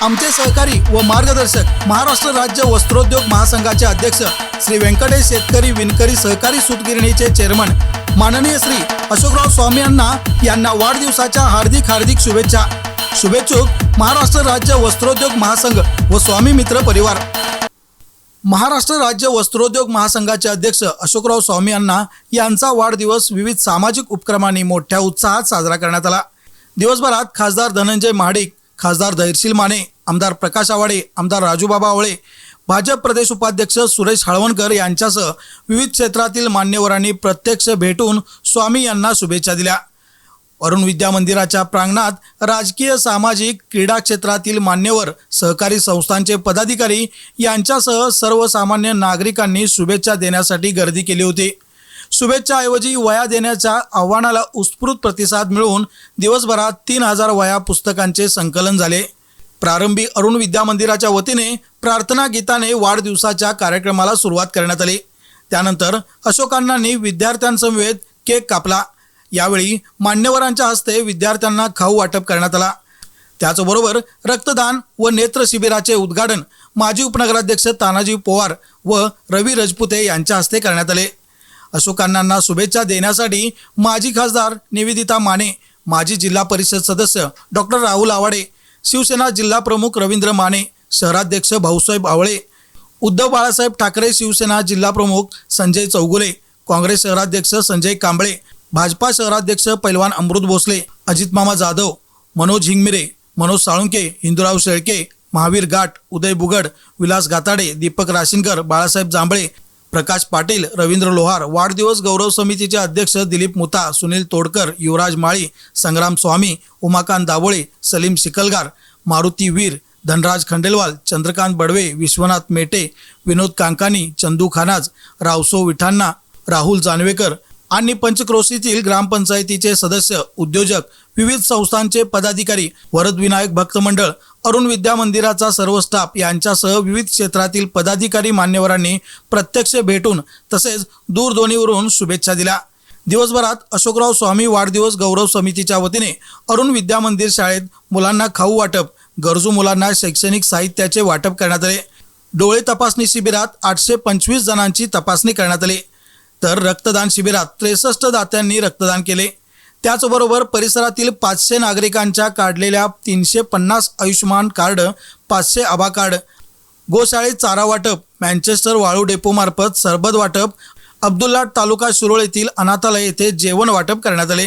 आमचे सहकारी व मार्गदर्शक महाराष्ट्र राज्य वस्त्रोद्योग महासंघाचे अध्यक्ष श्री व्यंकटेश शेतकरी विणकरी सहकारी सूतगिरणीचे चेअरमन माननीय श्री अशोकराव स्वामी यांना यांना वाढदिवसाच्या हार्दिक हार्दिक शुभेच्छा. शुभेच्छुक महाराष्ट्र राज्य वस्त्रोद्योग महासंघ व स्वामी मित्र परिवार. महाराष्ट्र राज्य वस्त्रोद्योग महासंघाचे अध्यक्ष अशोकराव स्वामी यांना यांचा वाढदिवस विविध सामाजिक उपक्रमांनी मोठ्या उत्साहात साजरा करण्यात आला. दिवसभरात खासदार धनंजय महाडिक खासदार धैर्यशील माने आमदार प्रकाश आवाडे आमदार राजूबाबा आवळे भाजप प्रदेश उपाध्यक्ष सुरेश हळवणकर यांच्यासह विविध क्षेत्रातील मान्यवरांनी प्रत्यक्ष भेटून स्वामी यांना शुभेच्छा दिल्या. अरुण विद्या मंदिराच्या प्रांगणात राजकीय सामाजिक क्रीडा क्षेत्रातील मान्यवर सहकारी संस्थांचे पदाधिकारी यांच्यासह सर्वसामान्य नागरिकांनी शुभेच्छा देण्यासाठी गर्दी केली होती. शुभेच्छाऐवजी वया देण्याच्या आव्हानाला उत्स्फूर्त प्रतिसाद मिळवून दिवसभरात तीन हजार वया पुस्तकांचे संकलन झाले. प्रारंभी अरुण विद्या मंदिराच्या वतीने प्रार्थना गीताने वाढदिवसाच्या कार्यक्रमाला सुरुवात करण्यात आली. त्यानंतर अशोकांनांनी विद्यार्थ्यांसमवेत केक कापला. यावेळी मान्यवरांच्या हस्ते विद्यार्थ्यांना खाऊ वाटप करण्यात आला. त्याचबरोबर रक्तदान व नेत्र शिबिराचे उद्घाटन माजी उपनगराध्यक्ष तानाजी पवार व रवी रजपुते यांच्या हस्ते करण्यात आले. अशोकांना शुभेच्छा देण्यासाठी माजी खासदार निवेदिता माने माजी जिल्हा परिषद सदस्य डॉक्टर राहुल आवाडे शिवसेना जिल्हा प्रमुख रवींद्र माने शहराध्यक्ष भाऊसाहेब आवळे उद्धव बाळासाहेब ठाकरे शिवसेना जिल्हा प्रमुख संजय चौगुले काँग्रेस शहराध्यक्ष संजय कांबळे भाजपा शहराध्यक्ष पैलवान अमृत भोसले अजित मामा जाधव मनोज हिंगमिरे मनोज साळुंके हिंदुराव शेळके महावीर घाट उदय बुगड विलास गाताडे दीपक राशीनकर बाळासाहेब जांभळे प्रकाश पाटील रवींद्र लोहार वाढदिवस गौरव समितीचे अध्यक्ष दिलीप मुता सुनील तोडकर युवराज माळी संग्राम स्वामी उमाकांत दाभोळे सलीम शिकलगार मारुती वीर धनराज खंडेलवाल चंद्रकांत बडवे विश्वनाथ मेटे विनोद कांकानी चंदू खानाज रावसो विठांना राहुल जानवेकर आणि पंचक्रोशीतील ग्रामपंचायतीचे सदस्य उद्योजक विविध संस्थांचे पदाधिकारी वरदविनायक भक्त मंडळ अरुण विद्या मंदिराचा सर्व स्टाफ यांच्यासह विविध क्षेत्रातील पदाधिकारी मान्यवरांनी प्रत्यक्ष भेटून तसेच दूरध्वनीवरून शुभेच्छा दिल्या. दिवसभरात अशोकराव स्वामी वाढदिवस गौरव समितीच्या वतीने अरुण विद्या मंदिर शाळेत मुलांना खाऊ वाटप गरजू मुलांना शैक्षणिक साहित्याचे वाटप करण्यात आले. डोळे तपासणी शिबिरात आठशे पंचवीस जणांची तपासणी करण्यात आली. तर रक्तदान शिबिरात त्रेसष्ट दात्यांनी रक्तदान केले. त्याचबरोबर परिसरातील पाचशे नागरिकांच्या काढलेल्या तीनशे पन्नास आयुष्यमान कार्ड पाचशे आभा कार्ड गोशाळेत चारा वाटप मँचेस्टर वाळू डेपोमार्फत सरबत वाटप अब्दुल्लाट तालुका शिरोळ येथील अनाथालय येथे जेवण वाटप करण्यात आले.